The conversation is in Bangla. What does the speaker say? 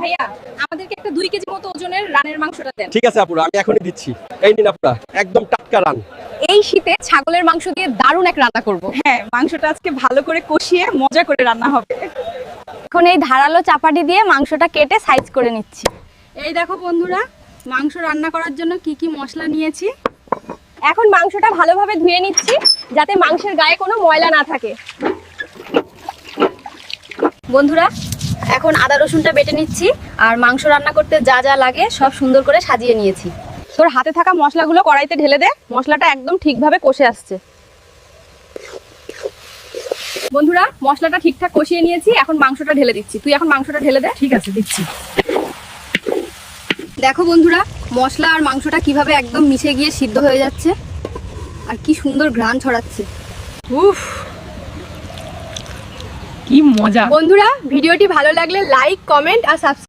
ভাইয়া আমাদেরকে একটা দুই কেজি মতো ওজনের রানের মাংসটা দেন। ঠিক আছে আপুরা আমি এখনই দিচ্ছি। এই নিন আপুরা একদম টাটকা রান। এই শীতে ছাগলের মাংস দিয়ে দারুণ এক রান্না করব। হ্যাঁ মাংসটা আজকে ভালো করে কষিয়ে মজা করে রান্না হবে। এখন এই ধারালো চাপাটি দিয়ে মাংসটা কেটে সাইজ করে নিচ্ছি। এই দেখো বন্ধুরা মাংস রান্না করার জন্য কি কি মশলা নিয়েছি? এখন মাংসটা ভালোভাবে ধুয়ে নিচ্ছি যাতে মাংসের গায়ে কোনো ময়লা না থাকে। বন্ধুরা এখন আদা রসুনটা বেটে নিচ্ছি আর মাংস রান্না করতে যা যা লাগে সব সুন্দর করে সাজিয়ে নিয়েছি। তোর হাতে থাকা মশলাগুলো কড়াইতে ঢেলে দে মশলাটা একদম ঠিকভাবে কষে আসছে। বন্ধুরা মশলাটা ঠিকঠাক কষিয়ে নিয়েছি এখন মাংসটা ঢেলে দিচ্ছি। তুই এখন মাংসটা ঢেলে দে। ঠিক আছে দিচ্ছি। দেখো বন্ধুরা মশলা আর মাংসটা কীভাবে একদম মিশে গিয়ে সিদ্ধ হয়ে যাচ্ছে আর কি সুন্দর ঘ্রাণ ছড়াচ্ছে। উফ! কি মজা। বন্ধুরা ভিডিওটি ভালো লাগলে লাইক কমেন্ট আর সাবস্ক্রাইব